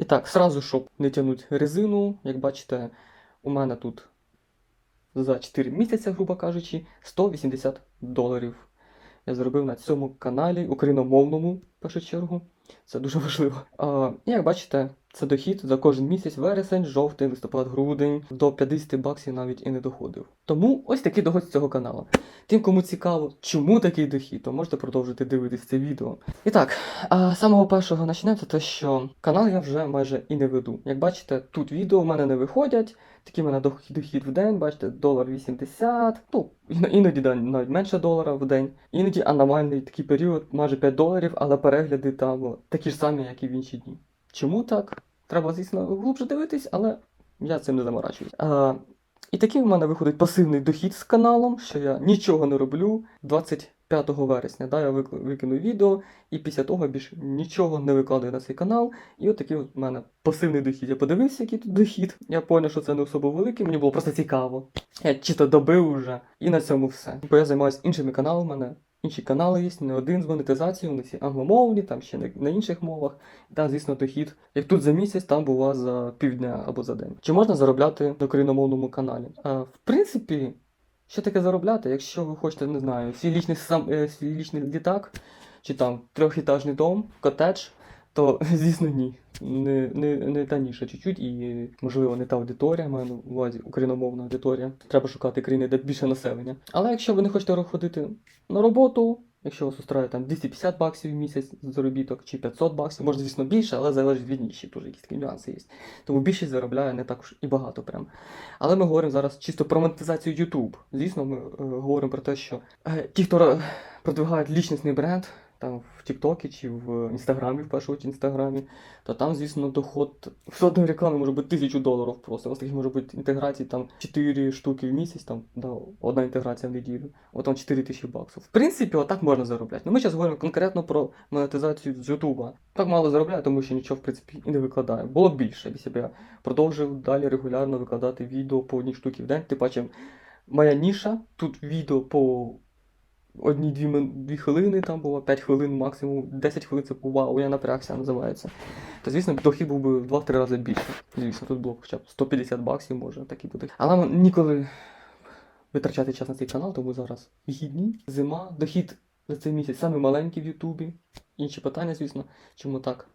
І так, сразу, щоб не тягнути резину, як бачите, у мене тут за 4 місяці, грубо кажучи, 180 доларів. Я зробив на цьому каналі україномовному, в першу чергу. Це дуже важливо. А, і як бачите, це дохід за кожен місяць, вересень, жовтий, листопад, грудень, до 50 баксів навіть і не доходив. Тому ось такий доход з цього каналу. Тим, кому цікаво, чому такий дохід, то можете продовжити дивитися це відео. І так, з самого першого це те, що канал я вже майже і не веду. Як бачите, тут відео в мене не виходять. Такий в мене дохід, в день, бачите, долар 80, ну, іноді навіть менше долара в день. Іноді аномальний такий період, майже 5 доларів, але перегляди там такі ж самі, як і в інші дні. Чому так? Треба, звісно, глубже дивитись, але я цим не заморачуюсь. А, і такий в мене виходить пасивний дохід з каналом, що я нічого не роблю 25 вересня. Да, я викину відео, і після того більше нічого не викладаю на цей канал. І от такий в мене пасивний дохід. Я подивився, який тут дохід. Я зрозумів, що це не особо великий, мені було просто цікаво. Я чисто добив уже, і на цьому все. Бо я займаюся іншими каналами, інші канали є, не один з монетизацією, вони всі англомовні, там ще на, інших мовах. Там, звісно, дохід. Як тут за місяць, там бува за півдня або за день. Чи можна заробляти на україномовному каналі? А, в принципі, що таке заробляти, якщо ви хочете, не знаю, свій лічний, сам, е, свій лічний літак, чи там трьохітажний дом, котедж, то звісно ні. Не, не, не та ніша чуть-чуть і, можливо, не та аудиторія, маю на увазі україномовна аудиторія. Треба шукати країни, де більше населення. Але якщо ви не хочете ходити на роботу, якщо вас устраює там 250 баксів в місяць заробіток чи 500 баксів, може, звісно, більше, але залежить від ніші, теж якісь такі нюанси є. Тому більшість заробляє не також і багато прям. Але ми говоримо зараз чисто про монетизацію YouTube. Звісно, ми е, говоримо про те, що е, ті, хто продвигають лічностний бренд, там в Тіктокі чи в Інстаграмі, в першу чергу Інстаграмі, то там, звісно, доход з одної реклами може бути тисячу доларів просто. У вас таких може бути інтеграцій там 4 штуки в місяць, там да, одна інтеграція в неділю, от там 4 тисячі баксів. В принципі, отак можна заробляти. Ну ми зараз говоримо конкретно про монетизацію з Ютуба. Так мало заробляю, тому що нічого в принципі і не викладаю. Було б більше, якщо я продовжив далі регулярно викладати відео по одній штуці в день. Тим паче, моя ніша, тут відео по одні-дві дві хвилини, там було 5 хвилин максимум, 10 хвилин це вау, я напрягся, називається. То звісно, дохід був би в 2-3 рази більше. Звісно, тут було хоча б 150 баксів, може, такий буде. Але ніколи витрачати час на цей канал, тому зараз вихідні, зима, дохід за цей місяць саме маленький в Ютубі. Інші питання, звісно, чому так.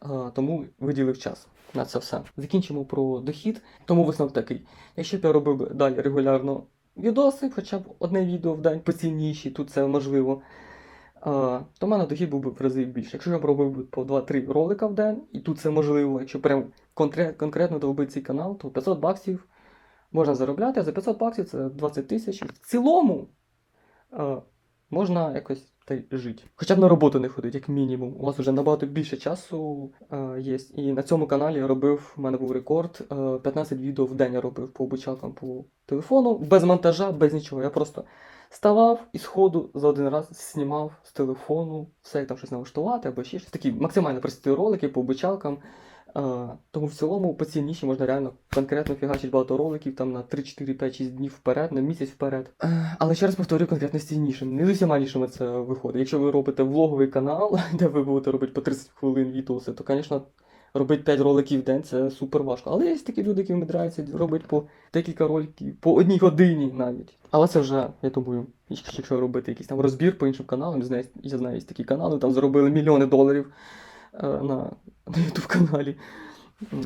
А, тому виділив час на це все. Закінчимо про дохід. Тому висновок такий. Якщо б я робив далі регулярно відоси, хоча б одне відео в день поцільніші, тут це можливо, то в мене дохід був би в рази більше. Якщо я б робив по 2-3 ролика в день, і тут це можливо, якщо прям конкре- конкретно довбити цей канал, то 500 баксів можна заробляти, а за 500 баксів це 20 тисяч. В цілому можна якось та й жити. Хоча б на роботу не ходить, як мінімум. У вас вже набагато більше часу е, є. І на цьому каналі я робив, у мене був рекорд, е, 15 відео в день я робив по обучалкам по телефону, без монтажа, без нічого. Я просто ставав і сходу за один раз знімав з телефону, все як там щось налаштувати або ще щось. Такі максимально прості ролики по обучалкам. Е, тому в цілому по можна реально конкретно фігачити багато роликів там на 3, 4, 5, 6 днів вперед, на місяць вперед. Е, але ще раз повторюю конкретно з цією. Не з усіма нішами це виходить. Якщо ви робите влоговий канал, де ви будете робити по 30 хвилин відоси, то, звісно, робити 5 роликів в день це супер важко. Але є такі люди, які вмудряються робити по декілька роликів, по одній годині навіть. Але це вже, я думаю, якщо робити якийсь там розбір по іншим каналам, я знаю, є такі канали, там заробили мільйони доларів на, на YouTube каналі.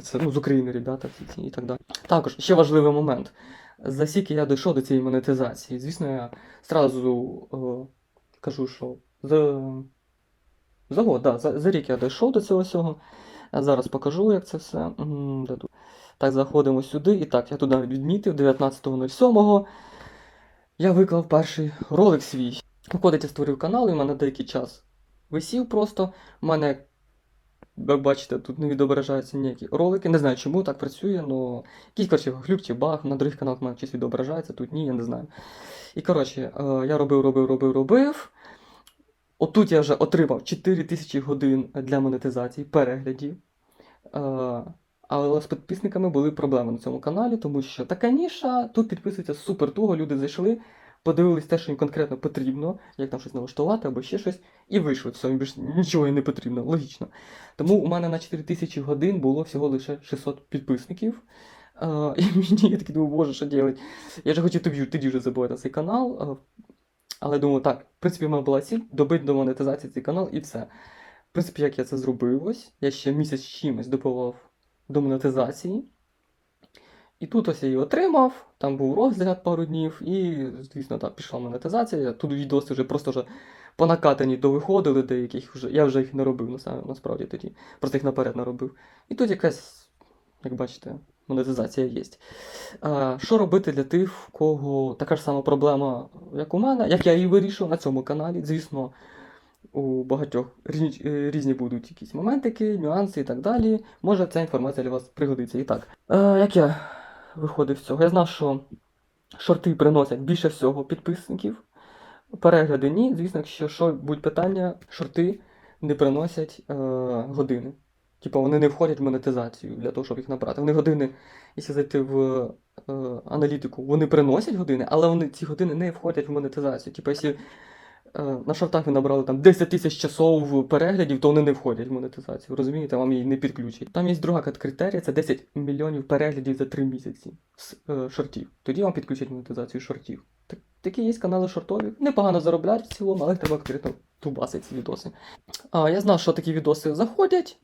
Це ну, з України, ребята, і так далі. Також ще важливий момент. За скільки я дійшов до цієї монетизації, звісно, я зразу е, кажу, що за, за год, да, за, за рік я дійшов до цього всього. Я зараз покажу, як це все. Так, заходимо сюди. І так, я навіть відмітив 19.07. Я виклав перший ролик свій. Виходить, я створив канал, і в мене деякий час висів просто. У мене, як бачите, тут не відображаються ніякі ролики. Не знаю, чому так працює, але якийсь коротше, глюк чи баг, на других каналах мене щось відображається, тут ні, я не знаю. І коротше, е, я робив, робив, робив, робив. Отут я вже отримав 4000 годин для монетизації переглядів. Е, Але з підписниками були проблеми на цьому каналі, тому що така ніша, тут підписується супер туго, люди зайшли. Подивились те, що їм конкретно потрібно, як там щось налаштувати або ще щось, і вийшли. Все, їм більше нічого не потрібно, логічно. Тому у мене на 4000 годин було всього лише 600 підписників. Е, і мені я такий думаю, боже, що робити? Я ж хотів тобі тоді вже забувати цей канал. е, але думаю, так, в принципі, в мене була ціль добити до монетизації цей канал і все. В принципі, як я це зробив ось, я ще місяць чимось добивав до монетизації. І тут ось я її отримав, там був розгляд пару днів, і, звісно, так, пішла монетизація. Тут відоси вже просто вже понакатані довиходили, деяких вже. Я вже їх не робив насправді, тоді. Просто їх наперед наробив. І тут якась, як бачите, монетизація є. А, що робити для тих, в кого така ж сама проблема, як у мене, як я її вирішив на цьому каналі. Звісно, у багатьох різні, різні будуть якісь моментики, нюанси і так далі. Може ця інформація для вас пригодиться. І так, е, як я виходив з цього? Я знав, що шорти приносять більше всього підписників. Перегляди ні. Звісно, якщо що будуть питання, шорти не приносять е, години. Типу вони не входять в монетизацію для того, щоб їх набрати. Вони години, якщо зайти в е, аналітику, вони приносять години, але вони ці години не входять в монетизацію. Типу, якщо на шортах ви набрали там 10 тисяч часов переглядів, то вони не входять в монетизацію. Розумієте, вам її не підключать. Там є друга критерія, це 10 мільйонів переглядів за 3 місяці з е, шортів. Тоді вам підключать монетизацію шортів. Так, такі є канали шортові. Непогано заробляють в цілому, але треба конкретно тубасити ці відоси. А, я знав, що такі відоси заходять.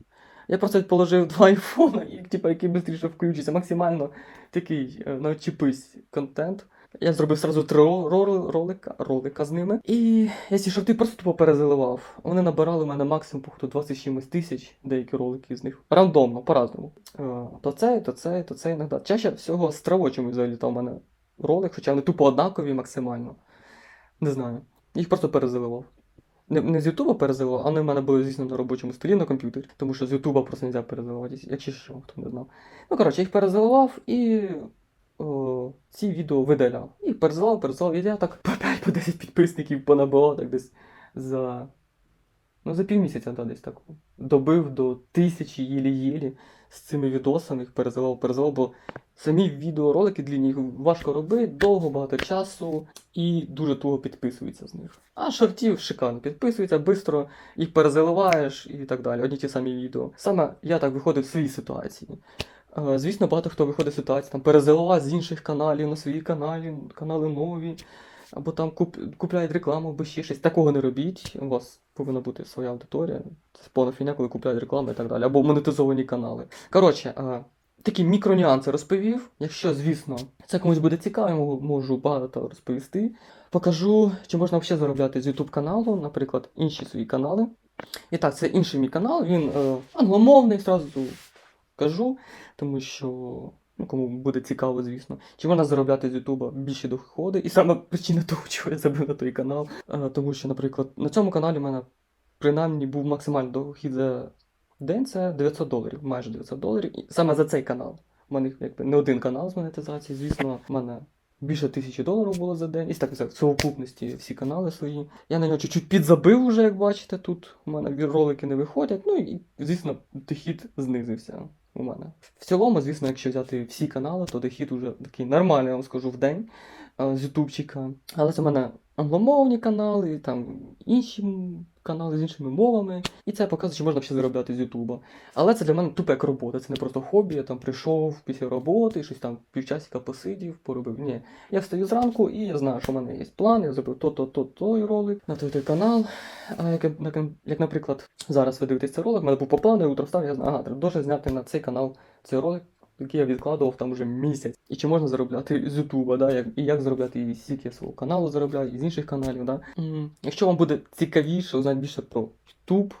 Я просто положив два айфона, і, типу, який швидше включиться. Максимально такий е, начепись контент. Я зробив сразу три ро- ро- ролика, ролика з ними. І я ці шорти просто тупо перезаливав. Вони набирали в мене максимум 20 чимось тисяч, деякі ролики з них. Рандомно, по-разному. Е, То цей, то цей, то цей іноді. Чаще всього з травочими залітав у мене ролик, хоча вони тупо однакові максимально. Не знаю. Їх просто перезаливав. Не, не з Ютуба перезаливав, а вони в мене були, звісно, на робочому столі на комп'ютері, тому що з Ютуба просто не можна перезаливати, якщо що, хто не знав. Ну, коротше, їх перезаливав і о, ці відео видаляв. І перезаливав, перезаливав, і я так по 5-10 підписників понабивав так десь за. Ну, за півмісяця, да, десь так. Добив до тисячі єлі-єлі з цими відосами, їх перезаливав, перезаливав, бо самі відеоролики длінні їх важко робити, довго, багато часу і дуже туго підписуються з них. А шортів шикарно підписуються, швидко їх перезаливаєш і так далі. Одні ті самі відео. Саме я так виходив в своїй ситуації. Е, Звісно, багато хто виходить з ситуації, там перезаливає з інших каналів на свої каналі, канали нові, або там куп, купляють рекламу, або ще щось. Такого не робіть. У вас повинна бути своя аудиторія. Це повна фігня, коли купляють рекламу і так далі, або монетизовані канали. Коротше, е, такі мікронюанси розповів. Якщо, звісно, це комусь буде цікаво, можу багато розповісти. Покажу, чи можна взагалі заробляти з YouTube каналу, наприклад, інші свої канали. І так, це інший мій канал, він е, англомовний, зразу кажу, тому що ну, кому буде цікаво, звісно. Чи можна заробляти з Ютуба більші доходи? І саме причина того, чого я забив на той канал. е, тому що, наприклад, на цьому каналі в мене принаймні був максимальний дохід за день це 900 доларів, майже 900 доларів. І саме за цей канал. У мене якби не один канал з монетизації, звісно, в мене більше тисячі доларів було за день. І так в совокупності всі канали свої. Я на нього чуть-чуть підзабив вже, як бачите, тут у мене ролики не виходять. Ну і, звісно, дохід знизився у мене. В цілому, звісно, якщо взяти всі канали, то дохід уже такий нормальний, я вам скажу, в день е, з ютубчика. Але це в мене англомовні канали, там інші канали з іншими мовами. І це показує, що можна ще заробляти з Ютуба. Але це для мене тупо як робота. Це не просто хобі. Я там прийшов після роботи, щось там півчасика посидів, поробив. Ні. Я встаю зранку і я знаю, що в мене є план, я зробив то-то, то, той ролик на той канал. А як, як, як, наприклад, зараз ви дивитесь цей ролик, в мене був по плану, я утро встав, я знаю, ага, треба дуже зняти на цей канал цей ролик. Який я відкладував там вже місяць. І чи можна заробляти з Ютуба, да? як, і як заробляти і скільки я свого каналу заробляю, і з інших каналів. Да? Якщо вам буде цікавіше узнати більше про Ютуб,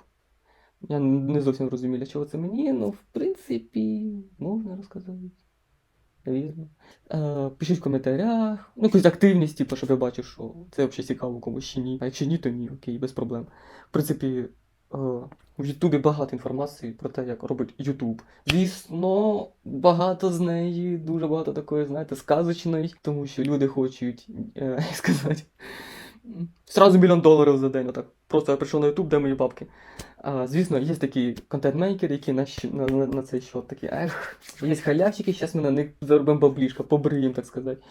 я не зовсім розумію, для чого це мені, ну, в принципі, можна розказати. Навірно. Е, пишіть в коментарях, ну, якусь активність, типу, щоб я бачив, що це взагалі цікаво комусь чи ні. А якщо ні, то ні, окей, без проблем. В принципі, в Ютубі багато інформації про те, як робить Ютуб. Звісно, багато з неї, дуже багато такої, знаєте, сказочної, тому що люди хочуть, е, сказати, сразу мільйон доларів за день. Отак. Просто я прийшов на Ютуб, де мої бабки. А, звісно, є такі контент-мейкери, які на, на, на, на цей счет такі, ех, є халявчики, зараз ми на них заробимо баблішка, побриємо, так сказати.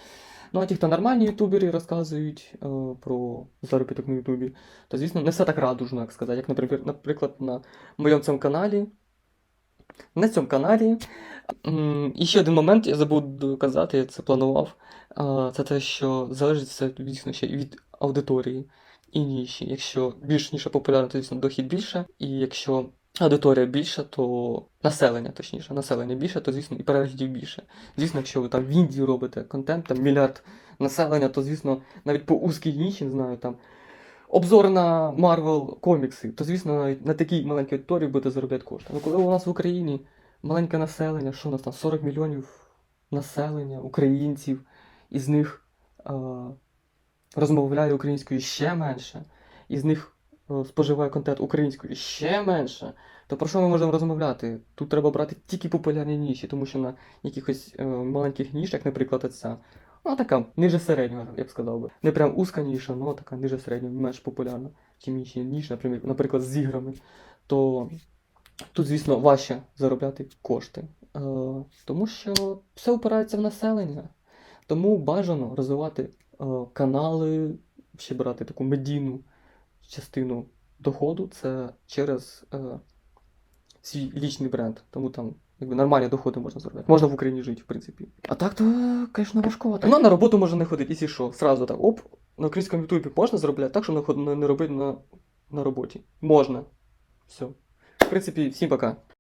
Ну а ті, хто нормальні ютубери розказують е, про заробіток на Ютубі, то звісно не все так радужно, як сказати. Як, наприклад, на моєму цьому каналі. На цьому каналі. І ще один момент, я забув доказати, я це планував. Це те, що залежить все, звісно, ще від аудиторії і ніші. Якщо більш ніша популярна, то звісно дохід більше. І якщо аудиторія більша, то населення, точніше, населення більше, то звісно і переглядів більше. Звісно, якщо ви там в Індії робите контент, там мільярд населення, то звісно, навіть по узкій ніші, знаю, там обзор на Марвел комікси, то звісно, навіть на такій маленькій аудиторії буде заробляти кошти. Ну коли у нас в Україні маленьке населення, що у нас там 40 мільйонів населення, українців, із них е, розмовляє українською ще менше, із них споживає контент українською ще менше, то про що ми можемо розмовляти? Тут треба брати тільки популярні ніші, тому що на якихось е, маленьких нішах, наприклад, оця, ну така ниже середнього, я б сказав би. Не прям узка ніша, але така ниже середнього, менш популярна, чим інші наприклад, наприклад, з іграми. То тут, звісно, важче заробляти кошти. Е, тому що все опирається в населення. Тому бажано розвивати е, канали, ще брати таку медійну частину доходу, це через е, свій лічний бренд. Тому там якби нормальні доходи можна заробляти. Можна в Україні жити, в принципі. А так то, звісно, важко. Ну, на роботу можна не ходити, і що, сразу так, оп, на українському ютубі можна заробляти, так що не робити на, на роботі. Можна. Все. В принципі, всім пока.